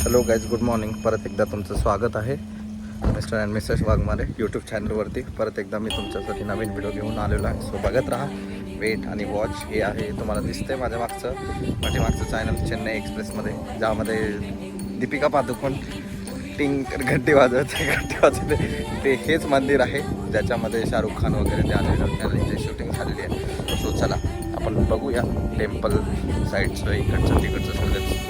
Hello guys good morning परत एकदा तुमचं स्वागत आहे. Mr and Mrs Waghmare YouTube चॅनलवरती परत एकदा मी तुमच्यासाठी नवीन व्हिडिओ घेऊन आलेलो आहे. सो बघत राहा. वेट आणि वॉच हे आहे तुम्हाला दिसतंय माझ्या मागचं पाठीमागचं चॅनल चेन्नई एक्सप्रेसमध्ये ज्यामध्ये दीपिका पादुकोण टिंग घंटी वाजवते घंटी वाजवते. ते हेच मंदिर आहे. ज्याच्यामध्ये शाहरुख खान वगैरे ते आलेलं त्यांची शूटिंग झालेली आहे. सो चला आपण बघूया. टेम्पल साईडचं इकडचं तिकडचं. सगळंच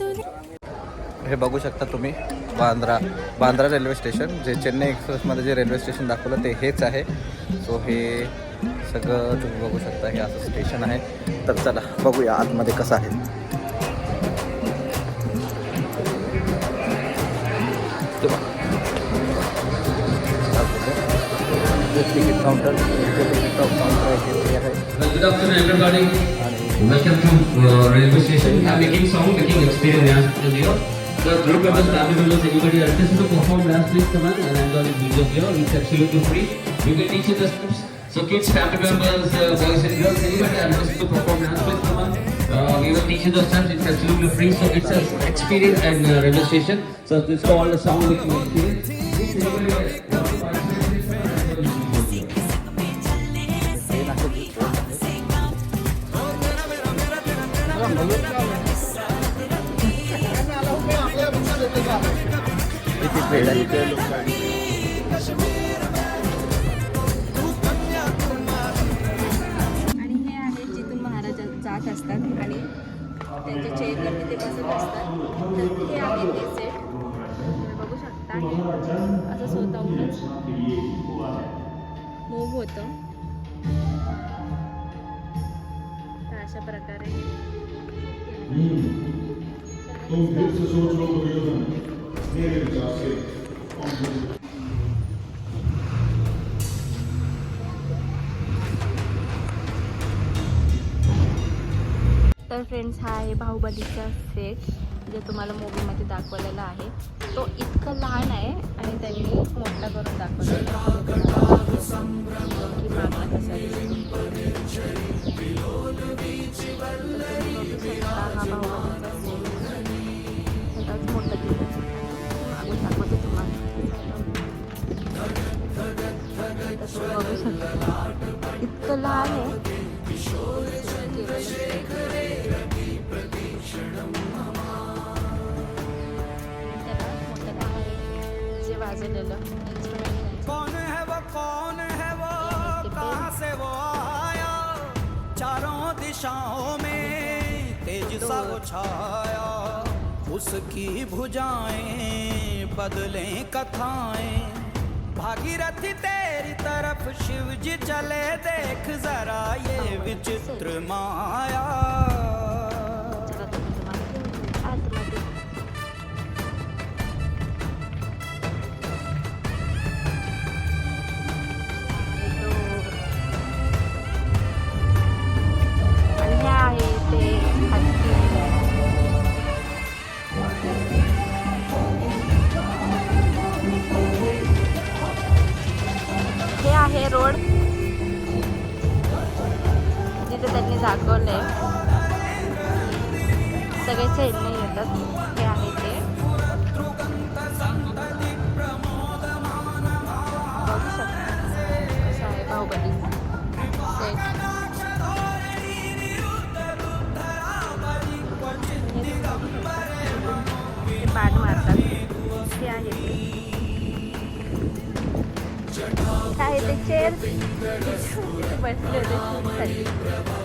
हे बघू शकता तुम्ही बांद्रा बांद्रा रेल्वे स्टेशन जे चेन्नई एक्सप्रेसमध्ये जे रेल्वे स्टेशन दाखवलं ते हेच आहे. सो हे सगळं तुम्ही बघू शकता हे असं स्टेशन आहे. तर चला बघूया आतमध्ये कसं आहे. যে ticket Good afternoon, everybody. Welcome to uh, railway station. We are making song, making experience dance. The group members, family members, anybody else to perform dance, please come on and enjoy the video here. It's absolutely free. You can teach the steps. So kids, family members, uh, boys and girls, anybody else to perform dance, please come on. Uh, we will teach you the steps. It's absolutely free. So it's an experience and uh, railway station. So it's called a sound making experience. आणि हे आहेत जिथून महाराज जात असतात आणि त्यांच्या चेअरवरती ते बसत असतात. तर हे आहे ते सेट बघू शकता. हे असं स्वतःहूनच मूव होतं. तर अशा प्रकारे तर फ्रेंड्स हा आहे बाहुबलीचा सेट जे तुम्हाला मूवीमध्ये दाखवलेला आहे तो इतकं लहान आहे आणि त्यांनी मोठा करून दिसतो. हा इन्स्ट्रुमेंट कौन है वो, कौन है वो, कहाँ से वो आया? चारों दिशाओं में तेज सा वो छाया। उसकी भुजाएँ बदलें कथाएँ। भागीरथी तेरी तरफ़। शिव जी चले देख जरा ये विचित्र माया। जिथे त्यांनी दाखवलंय सगळे चेन्नई येतात हे आहे ते बघू शकता कसं आहे बाहुबली सेट ते पाठ मारतात ते आहे ते हे आहे ते चेअर तिथे बसले होते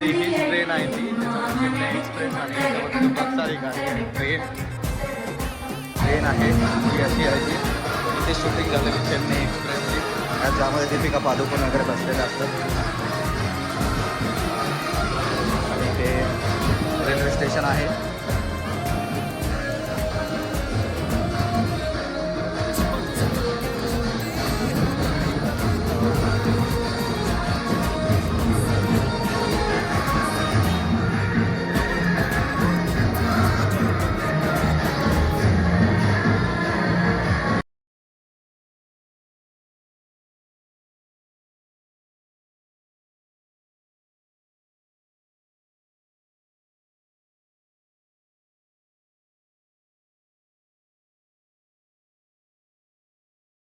ट्रेन आहे ती नेक्स्ट ट्रेन आहे खूप सारी आहे ट्रेन ट्रेन आहे ती अशी आहे की तिथे शूटिंग झालं की चेन्नई एक्सप्रेसची ज्यामध्ये दीपिका पादुकोण वगैरे बसलेलं असतात आणि ते रेल्वे स्टेशन आहे.